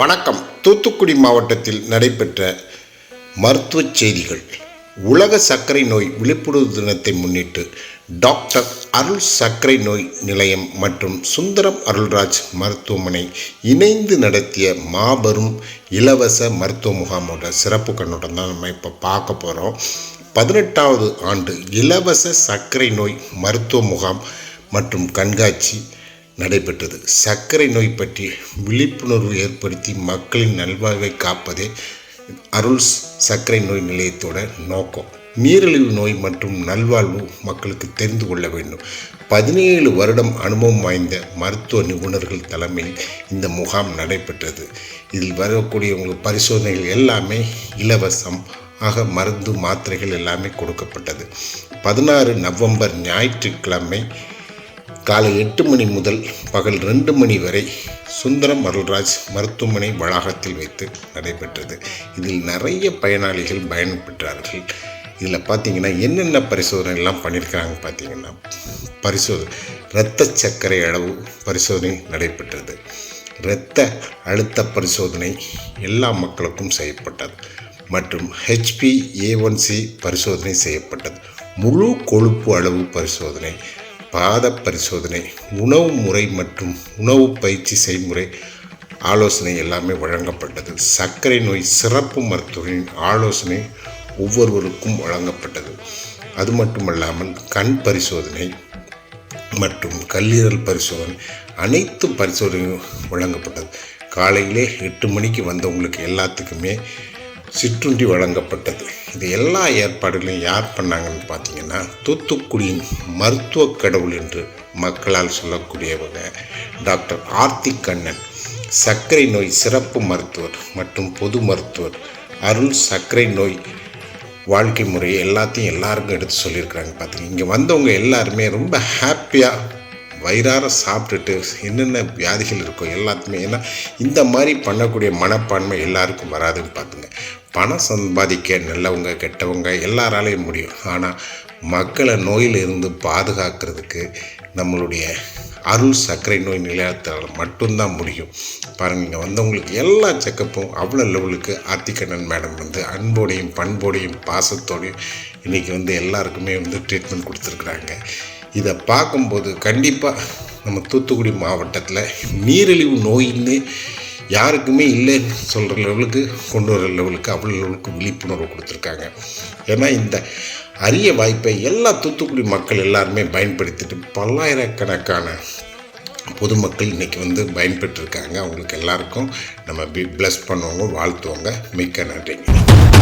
வணக்கம். தூத்துக்குடி மாவட்டத்தில் நடைபெற்ற மருத்துவ செய்திகள். உலக சர்க்கரை நோய் விழிப்புணர்வு தினத்தை முன்னிட்டு டாக்டர் அருள் சர்க்கரை நோய் நிலையம் மற்றும் சுந்தரம் அருள்ராஜ் மருத்துவமனை இணைந்து நடத்திய மாபெரும் இலவச மருத்துவ முகாமோட சிறப்பு கண்ணோட்டம் தான் நம்ம இப்போ பார்க்க போகிறோம் பதினெட்டாவது ஆண்டு இலவச சர்க்கரை நோய் மருத்துவ முகாம் மற்றும் கண்காட்சி நடைபெற்றது. சர்க்கரை நோய் பற்றி விழிப்புணர்வு ஏற்படுத்தி மக்களின் நல்வாழ்வை காப்பதே அருள்ஸ் சர்க்கரை நோய் நிலையத்தோட நோக்கம். நீரிழிவு நோய் மற்றும் நல்வாழ்வு மக்களுக்கு தெரிந்து கொள்ள வேண்டும். பதினேழு வருடம் அனுபவம் வாய்ந்த மருத்துவ நிபுணர்கள் தலைமையில் இந்த முகாம் நடைபெற்றது. இதில் வரக்கூடியவங்க பரிசோதனைகள் எல்லாமே இலவசம் ஆக மருந்து மாத்திரைகள் எல்லாமே கொடுக்கப்பட்டது. பதினாறு நவம்பர் ஞாயிற்றுக்கிழமை காலை எட்டு மணி முதல் பகல் ரெண்டு மணி வரை சுந்தரம் அருள்ராஜ் மருத்துவமனை வளாகத்தில் வைத்து நடைபெற்றது. இதில் நிறைய பயனாளிகள் பயன்பெற்றார்கள். இதில் பார்த்தீங்கன்னா என்னென்ன பரிசோதனை எல்லாம் பண்ணியிருக்காங்க பார்த்தீங்கன்னா பரிசோதனை இரத்த சர்க்கரை அளவு பரிசோதனை நடைபெற்றது. இரத்த அழுத்த பரிசோதனை எல்லா மக்களுக்கும் செய்யப்பட்டது மற்றும் ஹெச்பி ஏ ஒன் சி பரிசோதனை செய்யப்பட்டது. முழு கொழுப்பு அளவு பரிசோதனை பாத பரிசோதனை உணவு முறை மற்றும் உணவு பயிற்சி செய்முறை ஆலோசனை எல்லாமே வழங்கப்பட்டது. சர்க்கரை நோய் சிறப்பு மருத்துவரின் ஆலோசனை ஒவ்வொருவருக்கும் வழங்கப்பட்டது. அது மட்டுமல்லாமல் கண் பரிசோதனை மற்றும் கல்லீரல் பரிசோதனை அனைத்து பரிசோதனையும் வழங்கப்பட்டது. காலையிலே எட்டு மணிக்கு வந்தவங்களுக்கு எல்லாத்துக்குமே சிற்றுண்டி வழங்கப்பட்டது. இது எல்லா ஏற்பாடுகளையும் யார் பண்ணாங்கன்னு பார்த்தீங்கன்னா தூத்துக்குடியின் மருத்துவ கடவுள் என்று மக்களால் சொல்லக்கூடியவங்க டாக்டர் ஆர்த்தி கண்ணன். சர்க்கரை நோய் சிறப்பு மருத்துவர் மற்றும் பொது மருத்துவர். அருள் சர்க்கரை நோய் வாழ்க்கை முறை எல்லாத்தையும் எல்லாருக்கும் எடுத்து சொல்லியிருக்கிறாங்க பார்த்தீங்க. இங்கே வந்தவங்க எல்லாருமே ரொம்ப ஹாப்பியாக வயிறார சாப்பிட்டுட்டு என்னென்ன வியாதிகள் இருக்கோ எல்லாத்துமே ஏன்னா இந்த மாதிரி பண்ணக்கூடிய மனப்பான்மை எல்லாருக்கும் வராதுன்னு பார்த்துங்க. பணம் சம்பாதிக்க நல்லவங்க கெட்டவங்க எல்லாராலையும் முடியும். ஆனால் மக்களை நோயில் இருந்து பாதுகாக்கிறதுக்கு நம்மளுடைய அருள் சர்க்கரை நோய் நிலையத்தால் மட்டும்தான் முடியும். பாருங்கள் இங்கே வந்தவங்களுக்கு எல்லா செக்கப்பும் அவ்வளோ லெவலுக்கு ஆர்த்திகண்ணன் மேடம் வந்து அன்போடையும் பண்போடையும் பாசத்தோடையும் இன்றைக்கி வந்து எல்லாருக்குமே வந்து ட்ரீட்மெண்ட் கொடுத்துருக்குறாங்க. இதை பார்க்கும்போது கண்டிப்பாக நம்ம தூத்துக்குடி மாவட்டத்தில் நீரிழிவு நோயின்னு யாருக்குமே இல்லைன்னு சொல்கிற லெவலுக்கு கொண்டு வர லெவலுக்கு அவ்வளோ லெவலுக்கு விழிப்புணர்வு கொடுத்துருக்காங்க. ஏன்னா இந்த அரிய வாய்ப்பை எல்லா தூத்துக்குடி மக்கள் எல்லாருமே பயன்படுத்திட்டு பல்லாயிரக்கணக்கான பொதுமக்கள் இன்றைக்கி வந்து பயன்பெற்றிருக்காங்க. அவங்களுக்கு எல்லாருக்கும் நம்ம பி ப்ளஸ் பண்ணுவோங்க வாழ்த்துவோங்க. மிக்க நன்றிங்க.